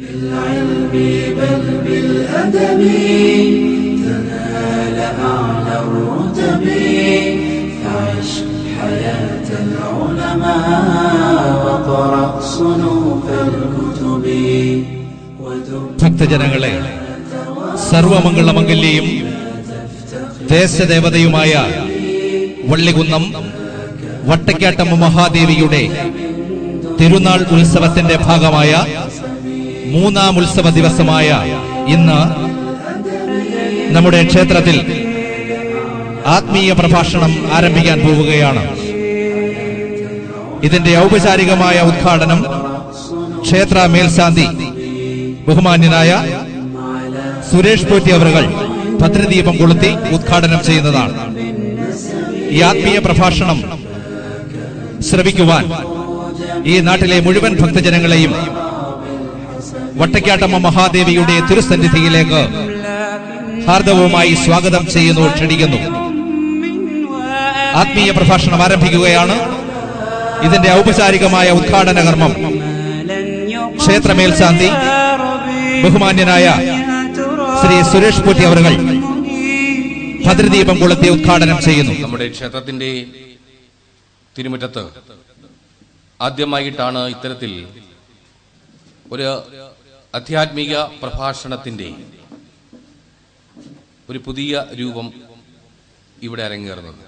بالعلم بل بالأدب تنال أعلى الرتب فعش حياة العلماء وقرأ صنوف الكتب ودب ഭക്തജനങ്ങളെ സർവമംഗളമംഗല്യയും ദേശദേവതയുമായ വള്ളികുന്നം വട്ടക്കാട്ടമ്മ മഹാദേവിയുടെ തിരുനാൾ ഉത്സവത്തിന്റെ ഭാഗമായ മൂന്നാം ഉത്സവ ദിവസമായ ഇന്ന് നമ്മുടെ ക്ഷേത്രത്തിൽ ആത്മീയ പ്രഭാഷണം ആരംഭിക്കാൻ പോവുകയാണ്. ഇതിന്റെ ഔപചാരികമായ ഉദ്ഘാടനം ക്ഷേത്ര മേൽശാന്തി ബഹുമാന്യനായ സുരേഷ് പോറ്റി അവറുകൾ ഭദ്രദീപം കൊളുത്തി ഉദ്ഘാടനം ചെയ്യുന്നതാണ്. ഈ ആത്മീയ പ്രഭാഷണം ശ്രവിക്കുവാൻ ഈ നാട്ടിലെ മുഴുവൻ ഭക്തജനങ്ങളെയും വട്ടക്കാട്ടമ്മ മഹാദേവിയുടെ തിരുസന്നിധിയിലേക്ക് ഹാർദവുമായി സ്വാഗതം ചെയ്യുന്നു ക്ഷണിക്കുന്നു. ആത്മീയ പ്രഭാഷണം ആരംഭിക്കുകയാണ്. ഇതിന്റെ ഔപചാരികമായ ഉദ്ഘാടന കർമ്മം ക്ഷേത്രമേൽശാന്തി ബഹുമാന്യനായ ശ്രീ സുരേഷ് പൂറ്റി അവർ ഭദ്രദീപം കൊളുത്തി ഉദ്ഘാടനം ചെയ്യുന്നു. നമ്മുടെ ക്ഷേത്രത്തിന്റെ തിരുമുറ്റത്ത് ആദ്യമായിട്ടാണ് ഇത്തരത്തിൽ ഒരു ആധ്യാത്മിക പ്രഭാഷണത്തിന്റെ ഒരു പുതിയ രൂപം ഇവിടെ അരങ്ങേറുന്നത്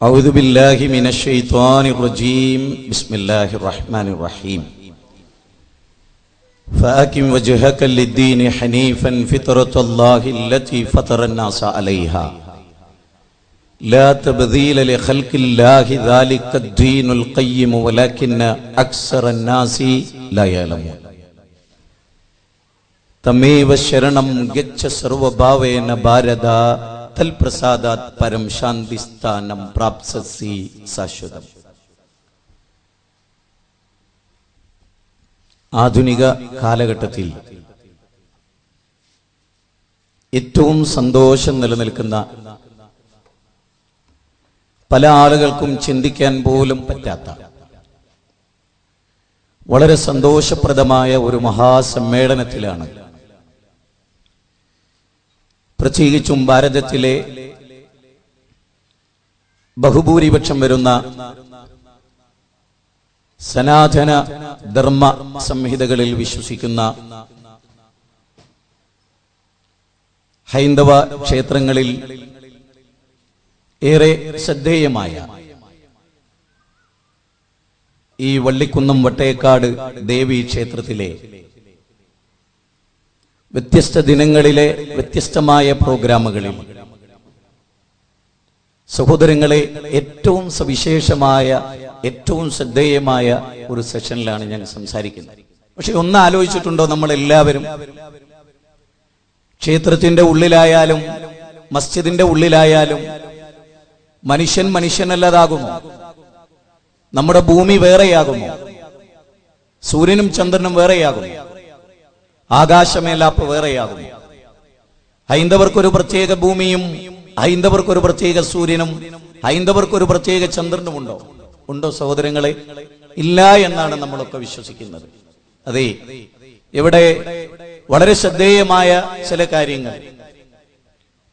أعوذ بالله من الشيطان الرجيم بسم الله الرحمن الرحيم فأكم وجهك للدين حنيفا فطرة الله التي فطر الناس عليها لا تبذيل لخلق الله ذلك الدين القيم ولكن أكثر الناس لا يعلمون തമേവ ശരണം ഗച്ഛ സർവഭാവേന ഭാരത തൽപ്രസാദാത് പരം ശാന്തി സ്ഥാനം പ്രാപ്സസി ശാശ്വതം. ആധുനിക കാലഘട്ടത്തിൽ ഏറ്റവും സന്തോഷം നിലനിൽക്കുന്ന പല ആളുകൾക്കും ചിന്തിക്കാൻ പോലും പറ്റാത്ത വളരെ സന്തോഷപ്രദമായ ഒരു മഹാസമ്മേളനത്തിലാണ് പ്രത്യേകിച്ചും ഭാരതത്തിലെ ബഹുഭൂരിപക്ഷം വരുന്ന സനാതന ധർമ്മ സംഹിതകളിൽ വിശ്വസിക്കുന്ന ഹൈന്ദവ ക്ഷേത്രങ്ങളിൽ ഏറെ ശ്രദ്ധേയമായ ഈ വള്ളിക്കുന്നം വട്ടേക്കാട് ദേവി ക്ഷേത്രത്തിലെ വ്യത്യസ്ത ദിനങ്ങളിലെ വ്യത്യസ്തമായ പ്രോഗ്രാമുകളിൽ. സഹോദരങ്ങളെ ഏറ്റവും സവിശേഷമായ ഏറ്റവും ശ്രദ്ധേയമായ ഒരു സെഷനിലാണ് ഞാൻ സംസാരിക്കുന്നത്. പക്ഷെ ഒന്ന് ആലോചിച്ചിട്ടുണ്ടോ നമ്മൾ എല്ലാവരും ക്ഷേത്രത്തിന്റെ ഉള്ളിലായാലും മസ്ജിദിന്റെ ഉള്ളിലായാലും മനുഷ്യൻ മനുഷ്യനല്ലതാകുമോ? നമ്മുടെ ഭൂമി വേറെയാകുമോ? സൂര്യനും ചന്ദ്രനും വേറെയാകുമോ? ആകാശമേലാപ്പ് വേറെയാകും ഹൈന്ദവർക്കൊരു പ്രത്യേക ഭൂമിയും ഹൈന്ദവർക്കൊരു പ്രത്യേക സൂര്യനും ഹൈന്ദവർക്കൊരു പ്രത്യേക ചന്ദ്രനും ഉണ്ടോ ഉണ്ടോ സഹോദരങ്ങളെ? ഇല്ല എന്നാണ് നമ്മളൊക്കെ വിശ്വസിക്കുന്നത്. അതെ ഇവിടെ വളരെ ശ്രദ്ധേയമായ ചില കാര്യങ്ങൾ.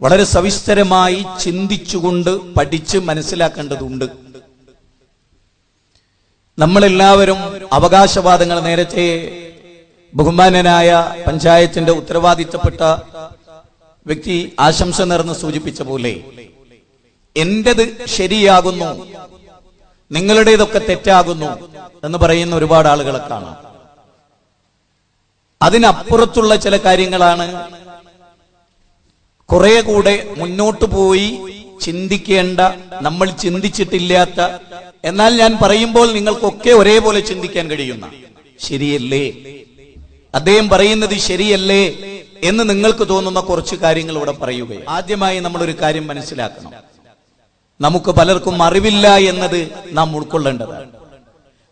വളരെ സവിസ്തരമായി ചിന്തിച്ചുകൊണ്ട് പഠിച്ച് മനസ്സിലാക്കേണ്ടതുണ്ട്. നമ്മളെല്ലാവരും അവകാശവാദങ്ങൾ നേരത്തെ ബഹുമാനനായ പഞ്ചായത്തിന്റെ ഉത്തരവാദിത്തപ്പെട്ട വ്യക്തി ആശംസ നേർന്ന് സൂചിപ്പിച്ച പോലെ എന്റേത് ശരിയാകുന്നു നിങ്ങളുടേതൊക്കെ തെറ്റാകുന്നു എന്ന് പറയുന്ന ഒരുപാട് ആളുകളെ കാണാം. അതിനപ്പുറത്തുള്ള ചില കാര്യങ്ങളാണ് കുറെ കൂടെ മുന്നോട്ട് പോയി ചിന്തിക്കേണ്ട നമ്മൾ ചിന്തിച്ചിട്ടില്ലാത്ത എന്നാൽ ഞാൻ പറയുമ്പോൾ നിങ്ങൾക്കൊക്കെ ഒരേപോലെ ചിന്തിക്കാൻ കഴിയുന്ന. ശരിയല്ലേ? അദ്ദേഹം പറയുന്നത് ശരിയല്ലേ എന്ന് നിങ്ങൾക്ക് തോന്നുന്ന കുറച്ച് കാര്യങ്ങൾ ഇവിടെ പറയുകയും ആദ്യമായി നമ്മൾ ഒരു കാര്യം മനസ്സിലാക്കണം. നമുക്ക് പലർക്കും അറിവില്ല എന്നത് നാം ഉൾക്കൊള്ളേണ്ടതാണ്.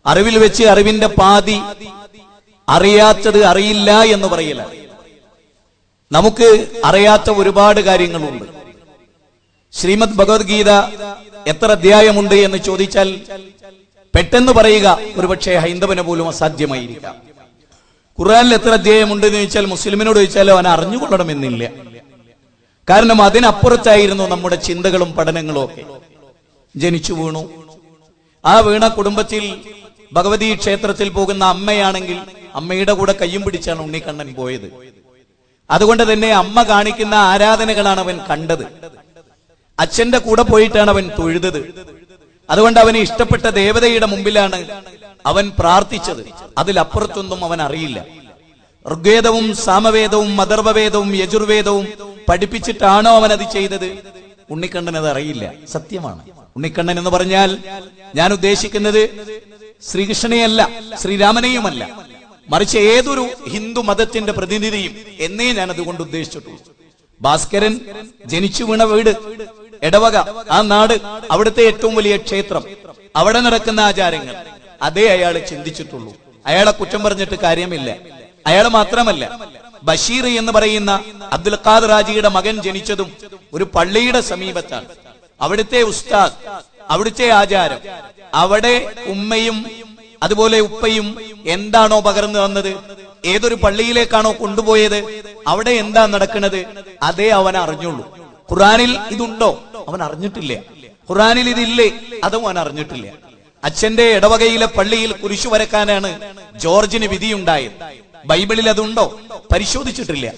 അറിവിൽ വെച്ച് അറിവിന്റെ പാതി അറിയാത്തത് അറിയില്ല എന്ന് പറയില്ല നമുക്ക് അറിയാത്ത ഒരുപാട് കാര്യങ്ങളുണ്ട്. ശ്രീമദ് ഭഗവത്ഗീത എത്ര അധ്യായമുണ്ട് എന്ന് ചോദിച്ചാൽ പെട്ടെന്ന് പറയുക ഒരുപക്ഷെ ഹൈന്ദവന് പോലും അസാധ്യമായിരിക്കാം. ഖുറാനിൽ എത്ര അധ്യായമുണ്ട് എന്ന് ചോദിച്ചാൽ മുസ്ലിമിനോട് ചോദിച്ചാലോ അവൻ അറിഞ്ഞുകൊള്ളണമെന്നില്ല. കാരണം അതിനപ്പുറത്തായിരുന്നു നമ്മുടെ ചിന്തകളും പഠനങ്ങളും ഒക്കെ. ജനിച്ചു വീണു. ആ വീണ കുടുംബത്തിൽ ഭഗവതി ക്ഷേത്രത്തിൽ പോകുന്ന അമ്മയാണെങ്കിൽ അമ്മയുടെ കൂടെ കയ്യും പിടിച്ചാണ് ഉണ്ണിക്കണ്ണൻ പോയത്. അതുകൊണ്ട് തന്നെ അമ്മ കാണിക്കുന്ന ആരാധനകളാണ് അവൻ കണ്ടത്. അച്ഛന്റെ കൂടെ പോയിട്ടാണ് അവൻ തൊഴുതത്. അതുകൊണ്ട് അവന് ഇഷ്ടപ്പെട്ട ദേവതയുടെ മുമ്പിലാണ് അവൻ പ്രാർത്ഥിച്ചത്. അതിലപ്പുറത്തൊന്നും അവൻ അറിയില്ല. ഋഗ്വേദവും സാമവേദവും മദർവവേദവും യജുർവേദവും പഠിപ്പിച്ചിട്ടാണോ അവൻ അത് ചെയ്തത്? ഉണ്ണിക്കണ്ണൻ അത് അറിയില്ല. സത്യമാണ്. ഉണ്ണിക്കണ്ണൻ എന്ന് പറഞ്ഞാൽ ഞാൻ ഉദ്ദേശിക്കുന്നത് ശ്രീകൃഷ്ണനെയല്ല ശ്രീരാമനെയുമല്ല. മറിച്ച് ഏതൊരു ഹിന്ദു മതത്തിന്റെ പ്രതിനിധിയും എന്നേ ഞാൻ അതുകൊണ്ട് ഉദ്ദേശിച്ചിട്ടുള്ളൂ. ഭാസ്കരൻ ജനിച്ചു വീണ വീട്. എടവക ആ നാട് അവിടുത്തെ ഏറ്റവും വലിയ ക്ഷേത്രം. അവിടെ നടക്കുന്ന ആചാരങ്ങൾ. അതേ അയാൾ ചിന്തിച്ചിട്ടുള്ളൂ. അയാളെ കുറ്റം പറഞ്ഞിട്ട് കാര്യമില്ല. അയാൾ മാത്രമല്ല ബഷീർ എന്ന് പറയുന്ന അബ്ദുൽ ഖാദ് റാജിയുടെ മകൻ ജനിച്ചതും ഒരു പള്ളിയുടെ സമീപത്താണ്. അവിടുത്തെ ഉസ്താദ് അവിടുത്തെ ആചാരം അവിടെ ഉമ്മയും അതുപോലെ ഉപ്പയും എന്താണോ പകർന്നു വന്നത് ഏതൊരു പള്ളിയിലേക്കാണോ കൊണ്ടുപോയത് അവിടെ എന്താ നടക്കുന്നത് അതേ അവൻ അറിഞ്ഞുള്ളൂ. ഖുറാനിൽ ഇതുണ്ടോ? അവൻ അറിഞ്ഞിട്ടില്ല. ഖുറാനിൽ ഇതില്ലേ? അതും അവൻ അറിഞ്ഞിട്ടില്ല. അച്ഛന്റെ ഇടവകയിലെ പള്ളിയിൽ കുരിശു വരക്കാനാണ് ജോർജിന് വിധിയുണ്ടായത്. ബൈബിളിൽ അതുണ്ടോ? പരിശോധിച്ചിട്ടില്ല.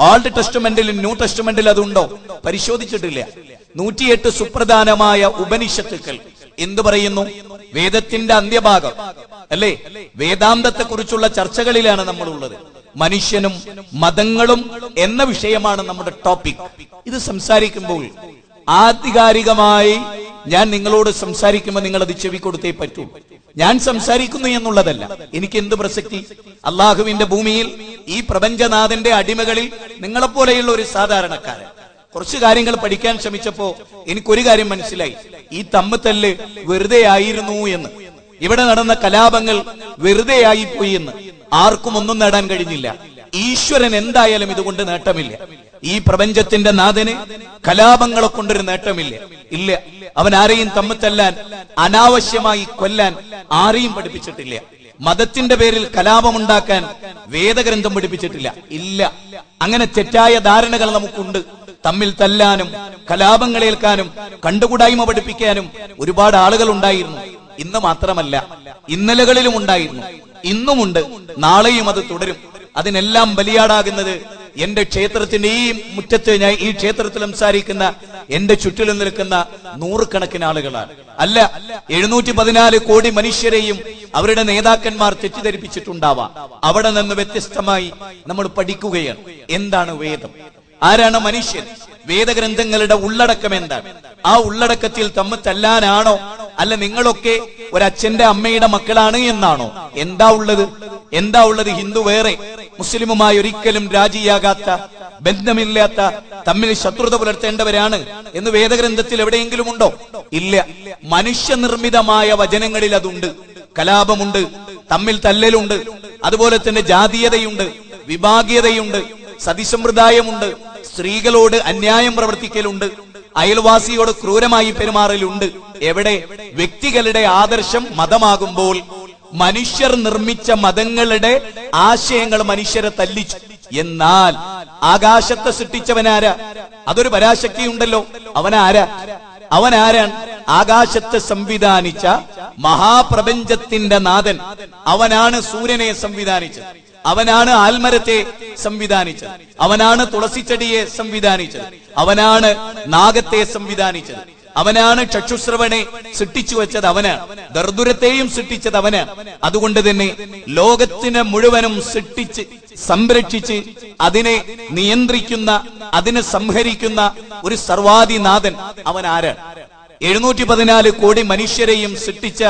ഓൾഡ് ടെസ്റ്റ്മെന്റിലും ന്യൂ ടെസ്റ്റ്മെന്റിൽ അതുണ്ടോ? പരിശോധിച്ചിട്ടില്ല. നൂറ്റിയെട്ട് സുപ്രധാനമായ ഉപനിഷത്തുക്കൾ എന്തു പറയുന്നു? വേദത്തിന്റെ അന്ത്യഭാഗം. അല്ലേ? വേദാന്തത്തെ കുറിച്ചുള്ള ചർച്ചകളിലാണ് നമ്മൾ ഉള്ളത് മനുഷ്യനും മതങ്ങളും എന്ന വിഷയമാണ് നമ്മുടെ ടോപ്പിക് ഇത് സംസാരിക്കുമ്പോൾ ആധികാരികമായി ഞാൻ നിങ്ങളോട് സംസാരിക്കുമ്പോൾ നിങ്ങൾ അത് ചെവി കൊടുത്തേ പറ്റൂ. ഞാൻ സംസാരിക്കുന്നു എന്നുള്ളതല്ല. എനിക്ക് എന്ത് പ്രസക്തി? അള്ളാഹുവിന്റെ ഭൂമിയിൽ ഈ പ്രപഞ്ചനാഥന്റെ അടിമകളിൽ നിങ്ങളെപ്പോലെയുള്ള ഒരു സാധാരണക്കാരൻ. കുറച്ച് കാര്യങ്ങൾ പഠിക്കാൻ ശ്രമിച്ചപ്പോ എനിക്കൊരു കാര്യം മനസ്സിലായി. ഈ തമ്മിത്തല്ല് വെറുതെ ആയിരുന്നു എന്ന്. ഇവിടെ നടന്ന കലാപങ്ങൾ വെറുതെ ആയിപ്പോയി എന്ന്. ആർക്കും ഒന്നും നേടാൻ കഴിഞ്ഞില്ല. ഈശ്വരൻ എന്തായാലും ഇതുകൊണ്ട് നേട്ടമില്ല. ഈ പ്രപഞ്ചത്തിന്റെ നാഥന് കലാപങ്ങളെ കൊണ്ടൊരു നേട്ടമില്ല. ഇല്ല അവൻ ആരെയും തമ്മിത്തല്ലാൻ അനാവശ്യമായി കൊല്ലാൻ ആരെയും പഠിപ്പിച്ചിട്ടില്ല. മതത്തിന്റെ പേരിൽ കലാപമുണ്ടാക്കാൻ വേദഗ്രന്ഥം പഠിപ്പിച്ചിട്ടില്ല. ഇല്ല അങ്ങനെ തെറ്റായ ധാരണകൾ നമുക്കുണ്ട്. തമ്മിൽ തല്ലാനും കലാപങ്ങളേൽക്കാനും കണ്ടുകൂടായ്മ പഠിപ്പിക്കാനും ഒരുപാട് ആളുകൾ ഉണ്ടായിരുന്നു. ഇന്ന് മാത്രമല്ല ഇന്നലകളിലും ഉണ്ടായിരുന്നു. ഇന്നുമുണ്ട് നാളെയും അത് തുടരും. അതിനെല്ലാം ബലിയാടാകുന്നത് എന്റെ ക്ഷേത്രത്തിന്റെ ഈ മുറ്റത്ത് ഞാൻ ഈ ക്ഷേത്രത്തിൽ സംസാരിക്കുന്ന എന്റെ ചുറ്റിലും നിൽക്കുന്ന നൂറുകണക്കിന് ആളുകളാണ്. അല്ല എഴുന്നൂറ്റി പതിനാല് കോടി മനുഷ്യരെയും അവരുടെ നേതാക്കന്മാർ തെറ്റിദ്ധരിപ്പിച്ചിട്ടുണ്ടാവാം. അവിടെ നിന്ന് വ്യത്യസ്തമായി നമ്മൾ പഠിക്കുകയാണ്. എന്താണ് വേദം? ആരാണ് മനുഷ്യൻ? വേദഗ്രന്ഥങ്ങളുടെ ഉള്ളടക്കം എന്താണ്? ആ ഉള്ളടക്കത്തിൽ തമ്മിൽ തല്ലാനാണോ? അല്ല നിങ്ങളൊക്കെ ഒരച്ഛന്റെ അമ്മയുടെ മക്കളാണ് എന്നാണോ? എന്താ ഉള്ളത്? എന്താ ഉള്ളത് ഹിന്ദു വേറെ? മുസ്ലിമുമായി ഒരിക്കലും രാജിയാകാത്ത ബന്ധമില്ലാത്ത തമ്മിൽ ശത്രുത പുലർത്തേണ്ടവരാണ് എന്ന് വേദഗ്രന്ഥത്തിൽ എവിടെയെങ്കിലും ഉണ്ടോ? ഇല്ല. മനുഷ്യനിർമ്മിതമായ വചനങ്ങളിൽ അതുണ്ട്. കലാപമുണ്ട്. തമ്മിൽ തല്ലലുണ്ട്. അതുപോലെ തന്നെ ജാതീയതയുണ്ട്. വിഭാഗീയതയുണ്ട്. സതിസമ്പ്രദായമുണ്ട്. സ്ത്രീകളോട് അന്യായം പ്രവർത്തിക്കലുണ്ട്. അയൽവാസിയോട് ക്രൂരമായി പെരുമാറലുണ്ട്. എവിടെ? വ്യക്തികളുടെ ആദർശം മതമാകുമ്പോൾ മനുഷ്യർ നിർമ്മിച്ച മതങ്ങളുടെ ആശയങ്ങൾ മനുഷ്യരെ തല്ലിച്ചു. എന്നാൽ ആകാശത്തെ സൃഷ്ടിച്ചവനാരാ? അതൊരു പരാശക്തി ഉണ്ടല്ലോ അവനാരാ? അവനാരാണ് ആകാശത്തെ സംവിധാനിച്ച മഹാപ്രപഞ്ചത്തിന്റെ നാഥൻ. അവനാണ് സൂര്യനെ സംവിധാനിച്ചത്. അവനാണ് ആൽമരത്തെ സംവിധാനിച്ചത്. അവനാണ് തുളസിച്ചെടിയെ സംവിധാനിച്ചത്. അവനാണ് നാഗത്തെ സംവിധാനിച്ചത്. അവനാണ് ചക്ഷുശ്രവണെ സൃഷ്ടിച്ചു വെച്ചത് അവനാണ് ദർദുരത്തെയും സൃഷ്ടിച്ചത് അവനാണ് അതുകൊണ്ട് തന്നെ ലോകത്തിന് മുഴുവനും സൃഷ്ടിച്ച് സംരക്ഷിച്ച് അതിനെ നിയന്ത്രിക്കുന്ന അതിനെ സംഹരിക്കുന്ന ഒരു സർവാധിനാഥൻ അവൻ ആരാണ് എഴുന്നൂറ്റി പതിനാല് കോടി മനുഷ്യരെയും സൃഷ്ടിച്ച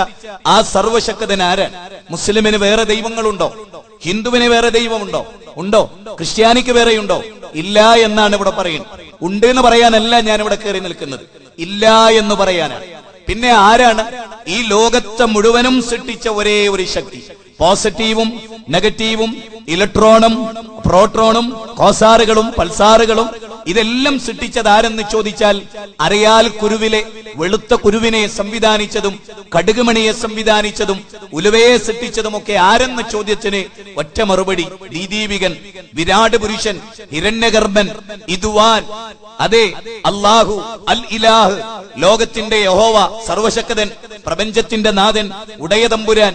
ആ സർവശക്തൻ ആരാണ് മുസ്ലിമിന് വേറെ ദൈവങ്ങളുണ്ടോ? ഹിന്ദുവിന് വേറെ ദൈവമുണ്ടോ? ഉണ്ടോ? ക്രിസ്ത്യാനിക്ക് വേറെയുണ്ടോ? ഇല്ല എന്നാണ് ഇവിടെ പറയുന്നത് ഉണ്ട് എന്ന് പറയാനല്ല ഞാൻ ഇവിടെ കയറി നിൽക്കുന്നത്. ഇല്ല എന്ന് പറയാനാണ്. പിന്നെ ആരാണ്? ഈ ലോകത്തെ മുഴുവനും സൃഷ്ടിച്ച ഒരേ ഒരു ശക്തി. പോസിറ്റീവും നെഗറ്റീവും ഇലക്ട്രോണും പ്രോട്രോണും കോസാറുകളും പൾസാറുകളും ഇതെല്ലാം സൃഷ്ടിച്ചത് ആരെന്ന് ചോദിച്ചാൽ അറിയാൽ കുരുവിലെ വെളുത്ത കുരുവിനെ സംവിധാനിച്ചതും കടുകുമണിയെ സംവിധാനിച്ചതും ഉലുവയെ സൃഷ്ടിച്ചതും ഒക്കെ ആരെന്ന ചോദ്യത്തിന് ഒറ്റ മറുപടി ദീദീപികൻ വിരാട് പുരുഷൻ ഹിരണ്യകർമ്മൻ ഇതുവാൻ. അതെ അള്ളാഹു അൽ ഇലാഹ് ലോകത്തിന്റെ യഹോവ സർവശക്തൻ പ്രപഞ്ചത്തിന്റെ നാഥൻ ഉടയ തമ്പുരാൻ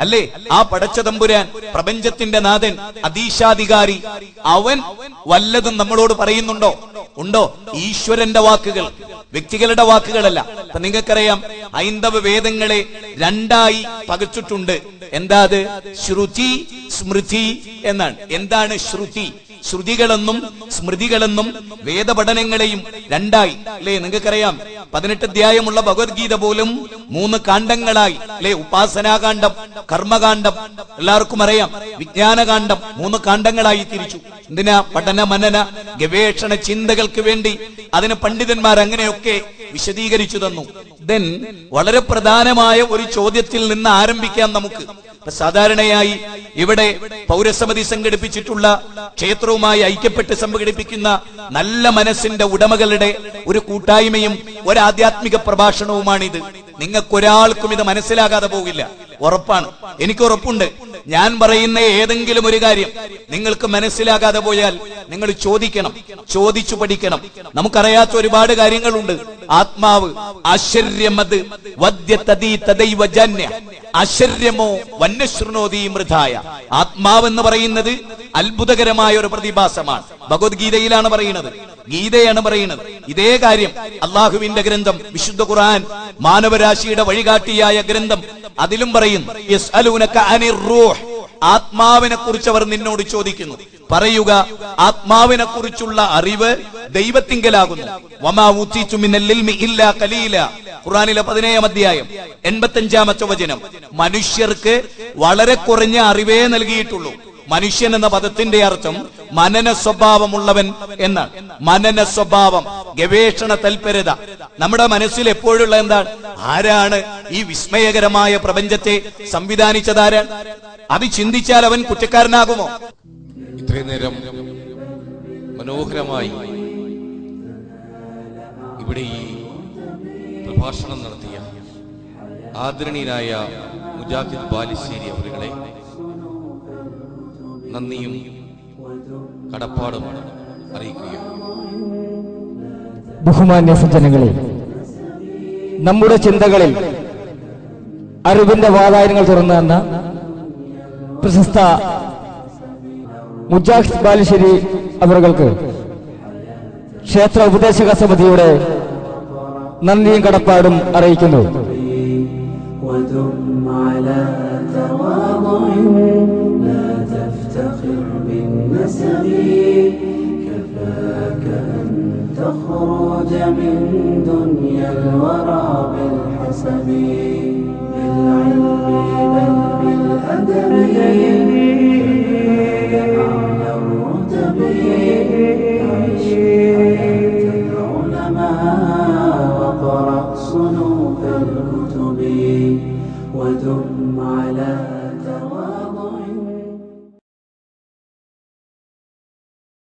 അല്ലേ? ആ പടച്ച തമ്പുരാൻ പ്രപഞ്ചത്തിന്റെ നാഥൻ അതീശാധികാരി അവൻ വല്ലതും നമ്മളോട് പറയുന്നുണ്ടോ? ഉണ്ടോ? ഈശ്വരന്റെ വാക്കുകൾ വ്യക്തികളുടെ വാക്കുകളല്ല. നിങ്ങൾക്കറിയാം ഹൈന്ദവ വേദങ്ങളെ രണ്ടായി പകച്ചിട്ടുണ്ട്. എന്താ അത്? ശ്രുതി സ്മൃതി എന്നാണ്. എന്താണ് ശ്രുതി? ശ്രുതികളെന്നും സ്മൃതികളെന്നും വേദപഠനങ്ങളെയും രണ്ടായി. അല്ലേ നിങ്ങൾക്കറിയാം. പതിനെട്ട് അധ്യായമുള്ള ഭഗവത്ഗീത പോലും മൂന്ന് കാണ്ഡങ്ങളായി. അല്ലെ ഉപാസനാകാന്ഡം കർമ്മകാന്ഡം എല്ലാവർക്കും അറിയാം. വിജ്ഞാനകാന്ഡം മൂന്ന് കാണ്ഡങ്ങളായി തിരിച്ചു. എന്തിനാ പഠന മനന ഗവേഷണ ചിന്തകൾക്ക് വേണ്ടി? അതിന് പണ്ഡിതന്മാർ അങ്ങനെയൊക്കെ വിശദീകരിച്ചു തന്നു. ദെൻ വളരെ പ്രധാനമായ ഒരു ചോദ്യത്തിൽ നിന്ന് ആരംഭിക്കാം നമുക്ക്. സാധാരണയായി ഇവിടെ പൗരസമിതി സംഘടിപ്പിച്ചിട്ടുള്ള ക്ഷേത്രവുമായി ഐക്യപ്പെട്ട് സംഘടിപ്പിക്കുന്ന നല്ല മനസ്സിന്റെ ഉടമകളുടെ ഒരു കൂട്ടായ്മയും ഒരു ആധ്യാത്മിക പ്രഭാഷണവുമാണിത്. നിങ്ങൾക്കൊരാൾക്കും ഇത് മനസ്സിലാകാതെ പോകില്ല. ഉറപ്പാണ്. എനിക്ക് ഉറപ്പുണ്ട്. ഞാൻ പറയുന്ന ഏതെങ്കിലും ഒരു കാര്യം നിങ്ങൾക്ക് മനസ്സിലാകാതെ പോയാൽ നിങ്ങൾ ചോദിക്കണം. ചോദിച്ചു പഠിക്കണം. നമുക്കറിയാത്ത ഒരുപാട് കാര്യങ്ങളുണ്ട്. ആത്മാവ് ആശ്ചര്യമത് വദ്യതീ തദൈവ ജന്യ. ആശ്ചര്യമോ വന്യശൃണോതി മൃതായ ആത്മാവെന്ന് പറയുന്നത് അത്ഭുതകരമായ ഒരു പ്രതിഭാസമാണ്. ഭഗവത്ഗീതയിലാണ് പറയുന്നത്. ഗീതയാണ് പറയുന്നത്. ഇതേ കാര്യം അള്ളാഹുവിന്റെ ഗ്രന്ഥം വിശുദ്ധ ഖുർആൻ മാനവരാശിയുടെ വഴികാട്ടിയായ ഗ്രന്ഥം അതിലും പറയുന്നു. ആത്മാവിനെ കുറിച്ച് അവർ നിന്നോട് ചോദിക്കുന്നു. പറയുക ആത്മാവിനെ കുറിച്ചുള്ള അറിവ് ദൈവത്തിങ്കലാകുന്നു. ഖലീല പതിനേഴാം അധ്യായം എൺപത്തഞ്ചാമത്തെ വചനം. മനുഷ്യർക്ക് വളരെ കുറഞ്ഞ അറിവേ നൽകിയിട്ടുള്ളൂ. മനുഷ്യൻ എന്ന പദത്തിന്റെ അർത്ഥം മനന സ്വഭാവമുള്ളവൻ എന്നാണ് മനന സ്വഭാവം ഗവേഷണ തൽപരത. നമ്മുടെ മനസ്സിൽ എപ്പോഴുള്ള എന്താണ്? ആരാണ് ഈ വിസ്മയകരമായ പ്രപഞ്ചത്തെ സംവിധാനിച്ചതാര? അത് ചിന്തിച്ചാൽ അവൻ കുറ്റക്കാരനാകുമോ? ഇത്രയും നേരം മനോഹരമായി ഇവിടെ ഈ പ്രഭാഷണം നടത്തിയ ആദരണീയനായ മുജാഹിദ് ബാലിശ്ശേരി അവരുകളെ നന്ദിയും കടപ്പാടും അറിയിക്കുകയാണ്. ബഹുമാന്യ സജ്ജനങ്ങളെ നമ്മുടെ ചിന്തകളിൽ അറിവിന്റെ വാതായനങ്ങൾ തുറന്നു തന്ന പ്രശസ്ത മുജാഹിദ് ബാലുശ്ശേരി അവർക്ക് ക്ഷേത്ര ഉപദേശക സമിതിയുടെ നന്ദിയും കടപ്പാടും അറിയിക്കുന്നു ودم على تواضع لا تفتخر بالنسب كفاك أن تخرج من دنيا الورى بالحسب بالعلم بل بالأدب كفاك أعلى الرتب عيش صنوف الكتب ودم على